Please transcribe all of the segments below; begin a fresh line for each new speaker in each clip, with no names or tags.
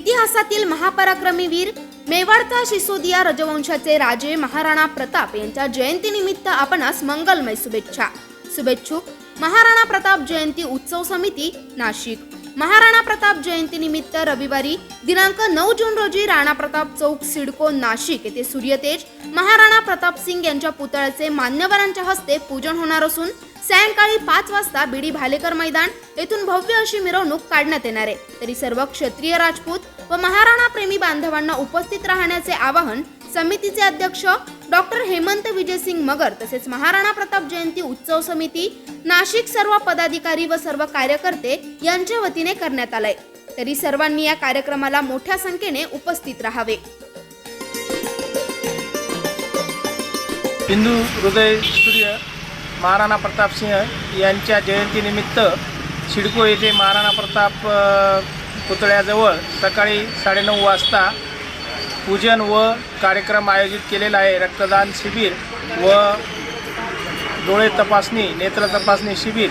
इतिहासातील महापराक्रमी वीर मेवाडचा सिसोदिया रजवंशाचे राजे महाराणा प्रताप यांच्या जयंतीनिमित्त आपणास मंगलमय शुभेच्छा. शुभेच्छुक महाराणा प्रताप जयंती उत्सव समिती नाशिक. महाराणा प्रताप जयंतीनिमित्त रविवारी दिनांक नऊ जून रोजी राणा प्रताप चौक सिडको नाशिक येथे सूर्यतेज महाराणा प्रताप सिंग यांच्या पुतळ्याचे मान्यवरांच्या हस्ते पूजन होणार असून सायंकाळी पाच वाजता बीडी भालेकर मैदान येथून भव्य अशी मिरवणूक काढण्यात येणार आहे. तरी सर्व क्षत्रिय राजपूत व महाराणा प्रेमी बांधवांना उपस्थित राहण्याचे आवाहन समितीचे अध्यक्ष डॉक्टर हेमंत विजयसिंग मगर तसेच महाराणा प्रताप जयंती उत्सव समिती नाशिक सर्व पदाधिकारी व सर्व कार्यकर्ते यांच्या वतीने करण्यात आलंय. तरी सर्वांनी या कार्यक्रमाला मोठ्या संख्येने उपस्थित राहावे.
हिंदू हृदय महाराणा प्रताप सिंह यांच्या जयंतीनिमित्त शिडको येथे महाराणा प्रताप पुतळ्याजवळ सकाळी साडेनऊ वाजता पूजन व कार्यक्रम आयोजित केलेला आहे. रक्तदान शिबिर व डोळे तपासणी नेत्र तपासणी शिबिर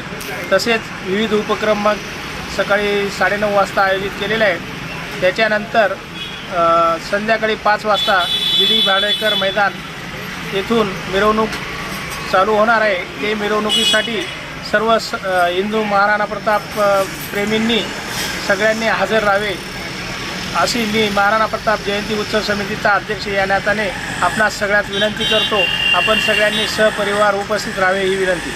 तसेच विविध उपक्रम मग सकाळी साडेनऊ वाजता आयोजित केलेले आहेत. त्याच्यानंतर संध्याकाळी पाच वाजता गिडी भाडेकर मैदान येथून मिरवणूक चालू होणार आहे. ते मिरवणुकीसाठी सर्व स हिंदू महाराणा प्रताप प्रेमींनी सगळ्यांनी हजर राहावे. अशी मी महाराणा प्रताप जयंती उत्सव समितीचा अध्यक्ष या नात्याने आपणास सगळ्यात विनंती करतो. आपण सगळ्यांनी सहपरिवार उपस्थित राहावे ही विनंती.